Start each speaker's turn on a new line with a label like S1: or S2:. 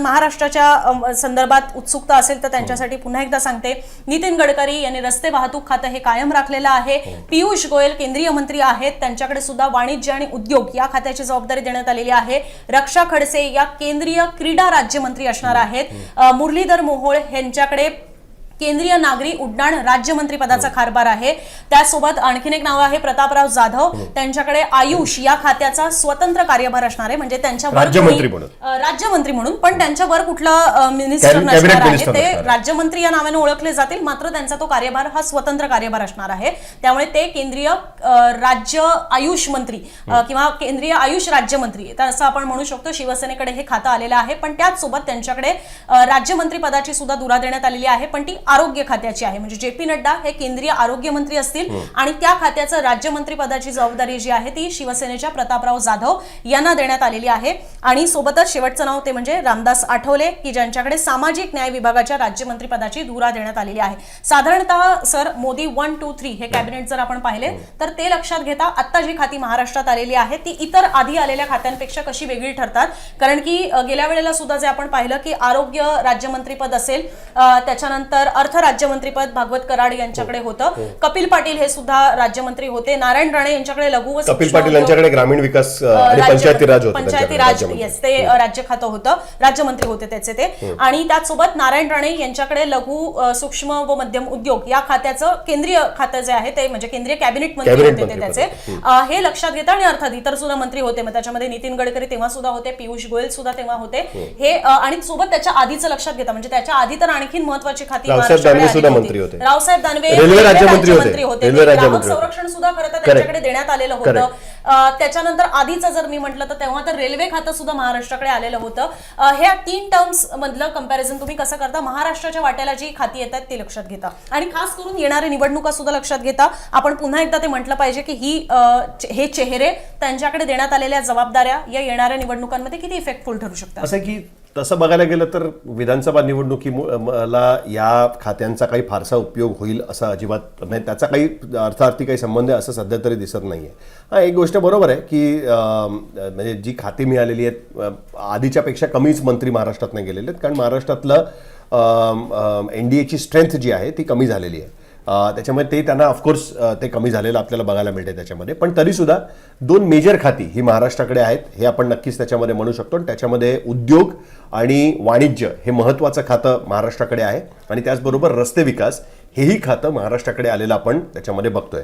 S1: महाराष्ट्राच्या संदर्भात उत्सुकता असेल तर त्यांच्यासाठी पुन्हा एकदा सांगते. नितीन गडकरी यांनी रस्ते वाहतूक खातं हे कायम राखलेलं आहे. पियुष गोयल केंद्रीय मंत्री आहेत. त्यांच्याकडे सुद्धा वाणिज्य आणि उद्योग या खात्याची जबाबदारी देण्यात आलेली आहे. रक्षा खडसे या केंद्रीय क्रीडा राज्यमंत्री असणार आहेत. अ, मुरलीधर मोहोळ यांच्याकडे केंद्रीय नागरी उड्डाण राज्यमंत्री पदाचा कारभार आहे. त्यासोबत आणखीन एक नाव आहे प्रतापराव जाधव. त्यांच्याकडे आयुष या खात्याचा स्वतंत्र कार्यभार असणार आहे. म्हणजे त्यांच्यावर
S2: राज्यमंत्री म्हणून.
S1: अ, राज्यमंत्री म्हणून. पण त्यांच्यावर कुठलं मिनिस्टर नसणार आहे. ते. राज्यमंत्री या नावाने ओळखले जातील. मात्र त्यांचा तो कार्यभार हा स्वतंत्र कार्यभार असणार आहे. त्यामुळे ते केंद्रीय राज्य आयुष मंत्री अ, किंवा केंद्रीय आयुष राज्यमंत्री तर असं आपण म्हणू शकतो. शिवसेनेकडे हे खातं आलेलं आहे. पण त्याच सोबत त्यांच्याकडे राज्यमंत्री पदाची सुद्धा दुरा देण्यात आलेली आहे. पण ती आरोग्य खात्याची आहे. म्हणजे जे पी नड्डा हे केंद्रीय आरोग्य मंत्री असतील आणि त्या खात्याचं राज्यमंत्री पदाची जबाबदारी जी आहे ती शिवसेनेच्या प्रतापराव जाधव यांना देण्यात आलेली आहे. आणि सोबतच शेवटचं नाव ते म्हणजे रामदास आठवले की ज्यांच्याकडे सामाजिक न्याय विभागाच्या राज्यमंत्री पदाची धुरा देण्यात आलेली आहे. साधारणतः sir Modi one two three हे कॅबिनेट जर आपण पाहिले तर ते लक्षात घेता आता जी खाती महाराष्ट्रात आलेली आहे ती इतर आधी आलेल्या खात्यांपेक्षा कशी वेगळी ठरतात? कारण की गेल्या वेळेला सुद्धा जे आपण पाहिलं की आरोग्य राज्यमंत्रीपद असेल त्याच्यानंतर अर्थ राज्यमंत्रीपद भागवत कराड यांच्याकडे होतं. कपिल पाटील हे सुद्धा राज्यमंत्री होते. नारायण राणे यांच्याकडे लघु व
S2: कपिल पाटील यांच्याकडे ग्रामीण विकास पंचायती राज होतं
S1: पंचायती राज. येस ते अ, राज्य खातं होतं. राज्यमंत्री होते त्याचे ते. आणि त्याचसोबत नारायण राणे यांच्याकडे लघु सूक्ष्म व मध्यम उद्योग या खात्याचं केंद्रीय खातं जे आहे ते म्हणजे केंद्रीय कॅबिनेट मंत्री होते ते त्याचे. हे लक्षात घेता आणि अर्थात इतर सुद्धा मंत्री होते. मग त्याच्यामध्ये नितीन गडकरी तेव्हा सुद्धा होते पियुष गोयल सुद्धा तेव्हा होते. हे. आणि सोबत त्याच्या आधीचं लक्षात घेता म्हणजे त्याच्या आधी तर आणखीन महत्वाची खाती
S2: रावसाहेब दानवे सुद्धा मंत्री होते.
S1: रावसाहेब दानवे
S2: रेल्वे राज्यमंत्री होते. रेल्वे
S1: ग्राहक
S2: राज्यमंत्री होते.
S1: संरक्षण सुद्धा खरं तर त्यांच्याकडे देण्यात आलेलं होतं. त्याच्यानंतर आधीचं जर मी म्हटलं तर तेव्हा तर रेल्वे खातं सुद्धा महाराष्ट्राकडे आलेलं होतं. ह्या तीन टर्म्स मधलं कंपॅरिझन तुम्ही कसं करता? महाराष्ट्राच्या वाट्याला जी खाती येतात ती लक्षात घेता. आणि खास करून येणाऱ्या निवडणुका सुद्धा लक्षात घेता. आपण पुन्हा एकदा ते म्हटलं पाहिजे की ही हे चेहरे त्यांच्याकडे देण्यात आलेल्या जबाबदाऱ्या या येणाऱ्या निवडणुकांमध्ये किती इफेक्टफुल ठरू शकतात?
S2: असं की तसं बघायला गेलं तर विधानसभा निवडणुकीला या खात्यांचा काही फारसा उपयोग होईल असं अजिबात म्हणजे त्याचा काही अर्थार्थी काही संबंध आहे असं सध्या तरी दिसत नाही आहे हा एक गोष्ट बरोबर आहे की म्हणजे जी खाती मिळालेली आहेत आधीच्यापेक्षा कमीच मंत्री महाराष्ट्रातनं गेलेले आहेत कारण महाराष्ट्रातलं एन डी एची स्ट्रेंथ जी आहे ती कमी झालेली आहे. त्याच्यामुळे ते त्यांना ऑफकोर्स ते कमी झालेलं आपल्याला बघायला मिळते त्याच्यामध्ये. पण तरीसुद्धा दोन मेजर खाती ही महाराष्ट्राकडे आहेत हे आपण नक्कीच त्याच्यामध्ये म्हणू शकतो. आणि त्याच्यामध्ये उद्योग आणि वाणिज्य हे महत्त्वाचं खातं महाराष्ट्राकडे आहे. आणि त्याचबरोबर रस्ते विकास हेही खातं महाराष्ट्राकडे आलेलं आपण त्याच्यामध्ये बघतोय.